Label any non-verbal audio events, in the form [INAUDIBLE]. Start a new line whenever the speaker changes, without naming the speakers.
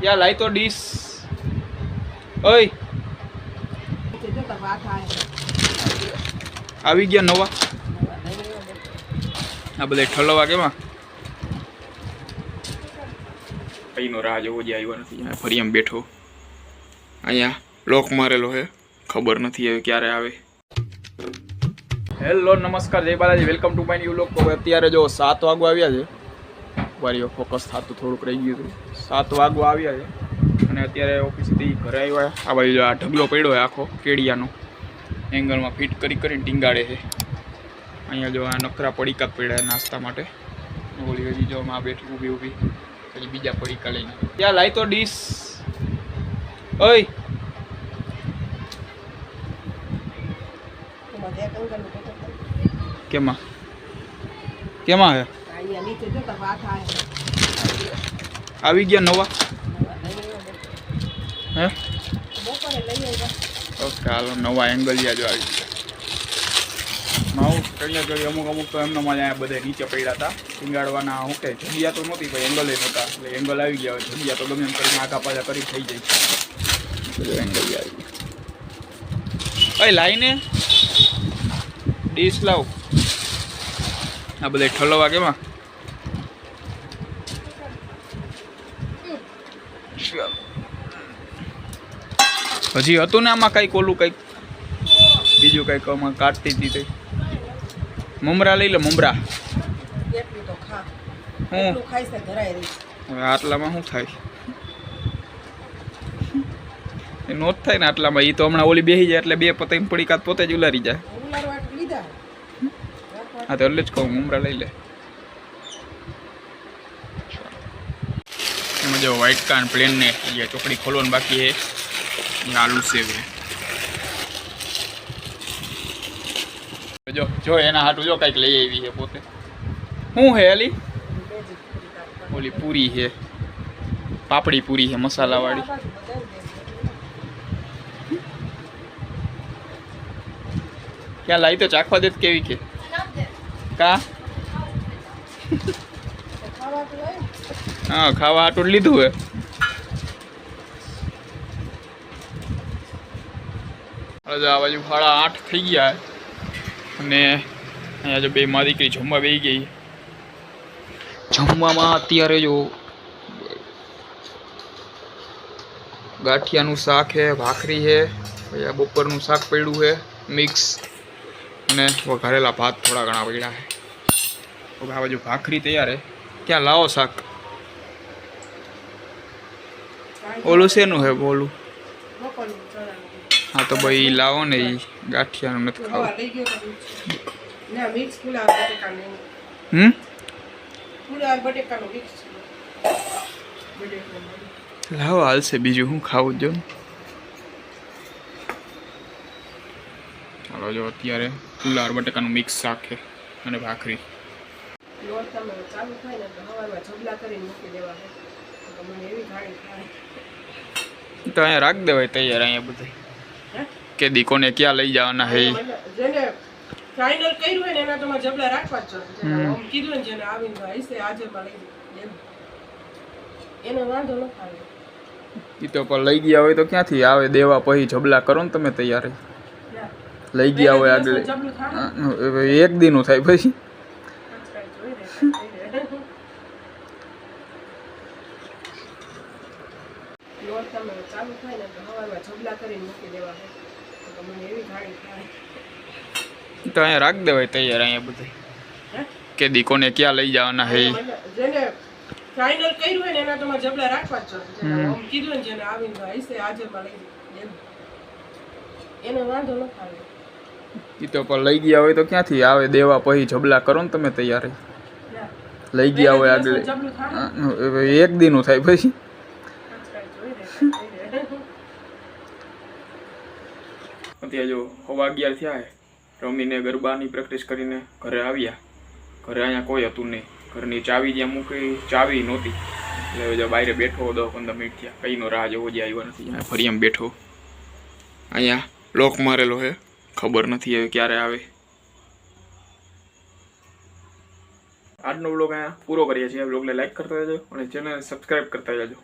ક્યાં લાઈ તો ડીશ. ઓય. આવી ગયા નવા. આ બધા ઠલવા કેમાં કઈનો રાહ જેવો જે આવ્યો નથી ફરી એમ બેઠો. અહીંયા લોક મારેલો હે, ખબર નથી હવે ક્યારે આવે. હેલો, નમસ્કાર, જય Balaji. Welcome to my new look. અત્યારે જો સાત વાગવા આવ્યા છે. વારીઓ ફોકસ થતું થોડુંક રહી ગયું હતું. સાત વાગો આવ્યા છે. અને અત્યારે ઓફિસથી ઘરે આવ્યા આ બાજુ આ ઢગલો પડ્યો છે આખો કેડિયાનો. એંગલમાં ફિટ કરી કરીને ટીંગાડે છે. અહીંયા જો આ નખરા પડીકા પડ્યા નાસ્તા માટે. ઓલી હજી જો માં બેઠી ઊભી ઊભી. પછી બીજા પડીકા લઈને. ત્યાં લાઈ તો ડીશ? ઓય! કેમાં? કેમાં હે આવી ગયા નવા? હે? ઓકે હાલો નવા એંગલ જો આવી ગયા. માઉસ કડિયા કરી અમુક અમુક તો એમના અહીંયા બધા નીચે પડ્યા હતા ટીંગાડવાના હું કે જગ્યા તો નહોતી ભાઈ એંગલ નહોતા. એટલે એંગલ આવી ગયા હોય જગ્યા તો ગમે એમ કરીને આગા પાછા કરી થઈ જાય. એંગલ આવી ગયા. ભાઈ લાઈને? ડીશ લાવ. આ બધા ઠલવા કેમાં હજી હતું ને આમાં કંઈક ઓલું કંઈક? બીજું કંઈક આમાં કાઢતી હતી તે. મમરા લઈ લે મમરા. હું? હવે આટલામાં શું થાય? એ નો જ થાય ને આટલામાં. એ તો હમણાં ઓલી બેસી જાય એટલે બે પતંગ પડી કાત પોતે જ ઉલારી જાય. હા તો એટલે જ કહું મમરા લઈ લે. એમાં જો વ્હાઇટ કાન પ્લેન ને ચોકડી ખોલવાનું બાકી છે. આલુ સેવ છે જો જો એના હાટું જો કંઈક લઈ આવી છે પોતે. શું હે અલી? ઓલી પૂરી છે પાપડી પૂરી છે મસાલાવાળી. ક્યાં લાવી તો ચાખવા દે તો કેવી કે? કા? હા ખાવા હાટું લીધું હે. હવે આ બાજુ સાડા આઠ થઈ ગયા અને અહીંયા જો બે માં દીકરી જમવા બેસી ગઈ. જમવામાં અત્યારે જો ગાંઠિયાનું શાક છે, ભાખરી છે પછી બપોરનું શાક પડ્યું છે, મિક્સ અને વઘારેલા ભાત થોડા ઘણા પડ્યા છે. આ બાજુ ભાખરી તૈયાર છે. ક્યાં લાવો શાક? ઓલું શેનું હે બોલું હા તો ભાઈ લાવો ને એ ગાંઠિયાનું નથી ખાવું. હમ? લાવો હાલશે બીજું હું ખાવું જો ચાલો જો અત્યારે પુલાર બટાકાનું મિક્સ શાક છે અને ભાખરી. તો અહીંયા રાખ દેવાય તૈયાર અહીંયા બધે કે દીકોને ક્યાં લઈ જવાના હે.
ફાઇનલ કર્યું હોય ને એના તમારે જબલા રાખવા જ છે કીધું ને જેને આવીને હશે આજે માં લઈ એનો વાંધો ન આવે
ઈ તો પણ લઈ ગયા હોય તો ક્યાંથી આવે? દેવા પછી જબલા કરો ને તમે તૈયારી. લઈ ગયા હોય આગળ એક દીનું થાય પછી. [LAUGHS]
લોટ તમે ચાલુ થાય ને તો હવારમાં જબલા કરીને મૂકી દેવા તો મને એવી ગાડી થાય
તો અહીંયા રાખ દેવાય તૈયાર અહીંયા બધી. કે દીકોને ક્યાં લઈ જવાના હે?
જેને ફાઇનલ કર્યું હોય ને એના તમારે જબલા રાખવા જ. આમ કીધું ને જેને આવીને હશે આજે માં લઈ એનો વાંધો ન આવે
ઈ તો પણ લઈ ગયા હોય તો ક્યાંથી આવે? દેવા પછી જબલા કરો ને તમે તૈયારી. લઈ ગયા હોય આગળ. એક દીનું થાય પછી. અત્યારે જો હવા અગિયાર થયા રમીને ગરબાની પ્રેક્ટિસ કરીને ઘરે આવ્યા. ઘરે અહીંયા કોઈ હતું નહીં. ઘરની ચાવી જ્યાં મૂકી, ચાવી નહોતી. એટલે જો બહાર બેઠો દસ પંદર મિનિટ થયા. કઈનો રાહ જેવો જે આવ્યો નથી. અહીંયા ફરી એમ બેઠો. અહીંયા લોક મારેલો હે. ખબર નથી હવે ક્યારે આવે. આજનો બ્લોગ અહીંયા પૂરો કરીએ છીએ. બ્લોગને લાઈક કરતા જજો અને ચેનલને સબસ્ક્રાઈબ કરતા જજો